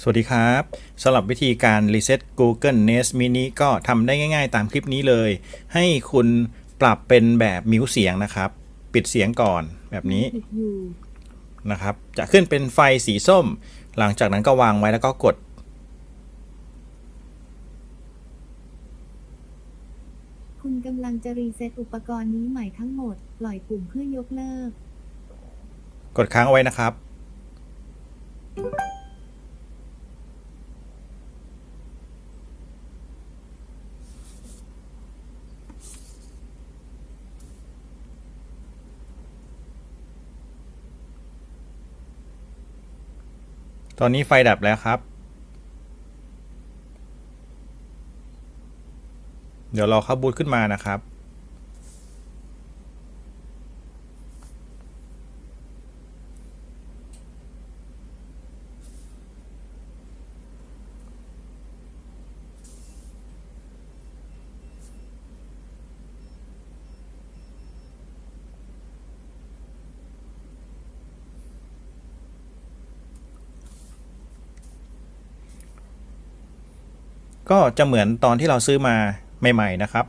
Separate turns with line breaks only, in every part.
สวัสดีครับสำหรับวิธีการ Reset Google Nest Mini ก็ทำได้ง่ายๆ ตามคลิปนี้เลย ให้คุณปรับเป็นแบบมิวเสียงนะครับ ปิดเสียงก่อนแบบนี้
ปิดอยู่
นะครับ จะขึ้นเป็นไฟสีส้ม หลังจากนั้นก็วางไว้แล้วก็กด
คุณกำลังจะรีเซ็ตอุปกรณ์นี้ใหม่ทั้งหมด ปล่อยปุ่มเพื่อยกเลิก
กดค้างเอาไว้นะครับ ตอนนี้ไฟดับแล้วครับ เดี๋ยวรอเข้าบูตขึ้นมานะครับ ก็จะเหมือนตอนที่เราซื้อมาใหม่ ๆ นะครับ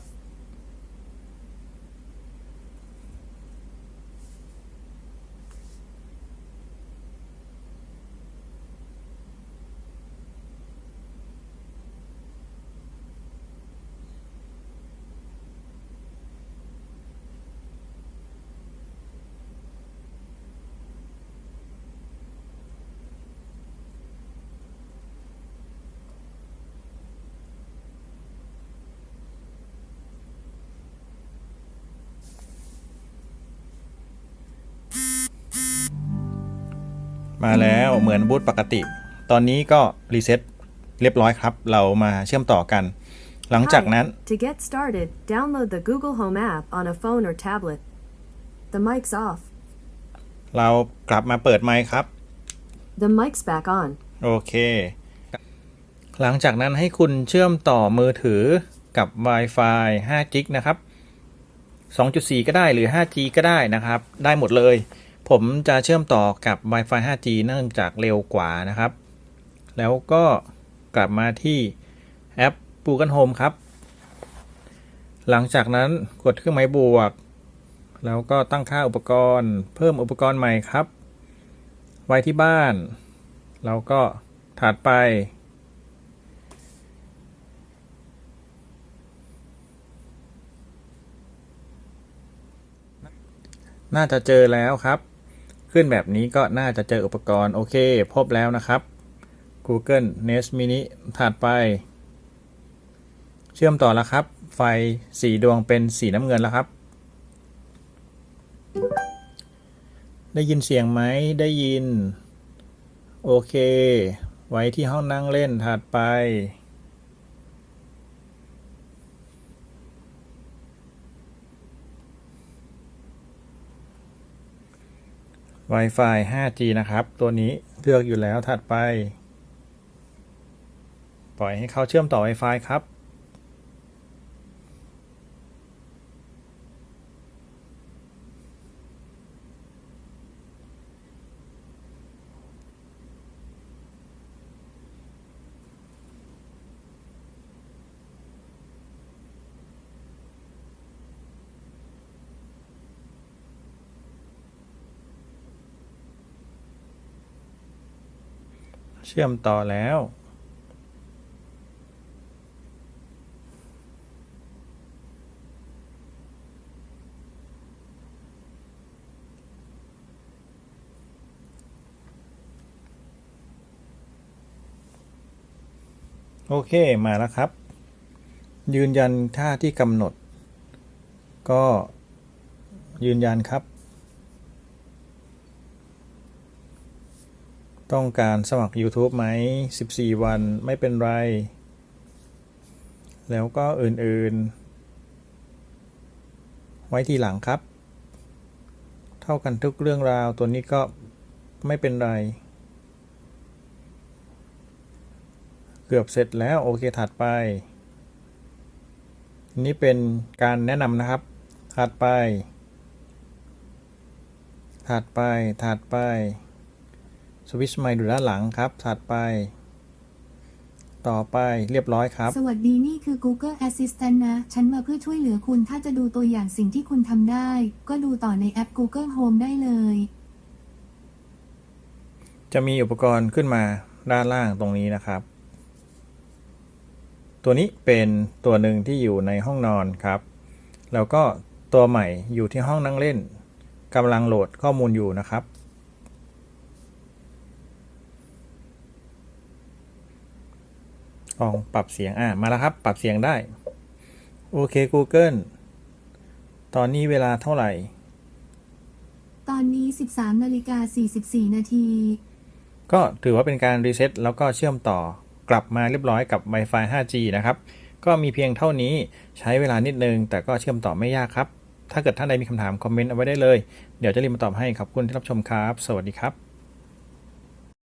มาแล้วเหมือนบูตปกติ ตอนนี้ก็รีเซ็ตเรียบร้อยครับ เรามาเชื่อมต่อกัน หลังจากนั้น
To get started, download the Google Home app on a phone or tablet. The mic's off.
เรากลับมาเปิดไมค์ครับ
The mic's back on.
โอเค หลังจากนั้นให้คุณเชื่อมต่อมือถือกับ Wi-Fi 5 g นะครับ 2.4 ก็ได้หรือ 5G ก็ได้นะครับ ได้หมดเลย ผมจะเชื่อมต่อกับ Wi-Fi 5G เนื่องจากเร็วกว่านะครับ แล้วก็กลับมาที่แอป Google Home ครับ หลังจากนั้นกดเครื่องหมายบวก แล้วก็ตั้งค่าอุปกรณ์ เพิ่มอุปกรณ์ใหม่ครับ ไว้ที่บ้าน แล้วก็ถัดไป น่าจะเจอแล้วครับ ขึ้นแบบนี้ก็น่าจะเจออุปกรณ์โอเค พบแล้วนะครับ Google Nest Mini ถัดไป เชื่อมต่อแล้วครับ ไฟสีดวงเป็นสีน้ำเงินแล้วครับ ได้ยินเสียงไหมได้ยิน โอเค ไว้ที่ห้องนั่งเล่นถัดไป Wi-Fi 5G นะครับ ตัวนี้เลือกอยู่แล้วถัดไป ปล่อยให้เขาเชื่อมต่อ Wi-Fi ครับ เชื่อมต่อแล้ว โอเคมาแล้วครับ ยืนยันค่าที่กำหนด ก็ยืนยันครับ ต้องการสมัคร YouTube ไหม 14 วันไม่เป็นไร แล้วก็อื่นๆ ไว้ทีหลังครับ เท่ากันทุกเรื่องราวตัวนี้ก็ไม่เป็นไร เกือบเสร็จแล้วโอเคถัดไป นี่เป็นการแนะนำนะครับ ถัดไป ถัดไป ถัดไป สวิตช์ไมค์อยู่ด้านหลังครับ ถัดไป ต่อไปเรียบร้อยครับ
สวัสดีนี่คือ Google Assistant นะ ฉันมาเพื่อช่วยเหลือคุณถ้าจะดูตัวอย่างสิ่งที่คุณทำได้ ก็ดูต่อในแอป Google Home ได้เลย
จะมีอุปกรณ์ขึ้นมาด้านล่างตรงนี้นะครับ ตัวนี้เป็นตัวหนึ่งที่อยู่ในห้องนอนครับ แล้วก็ตัวใหม่อยู่ที่ห้องนั่งเล่นกำลังโหลดข้อมูลอยู่นะครับ ลองปรับเสียงอะมาแล้วครับ ปรับเสียงได้ โอเค Google ตอนนี้เวลาเท่าไหร่
ตอนนี้ 13นาฬิกา44 นาที
ก็ถือว่าเป็นการรีเซ็ตแล้วก็เชื่อมต่อกลับมาเรียบร้อยกับ Wi-Fi 5G นะครับ ก็มีเพียงเท่านี้ใช้เวลานิดนึง แต่ก็เชื่อมต่อไม่ยากครับ ถ้าเกิดท่านใดมีคำถาม คอมเมนต์เอาไว้ได้เลย เดี๋ยวจะรีบมาตอบให้ขอบคุณที่รับชมครับ สวัสดีครับ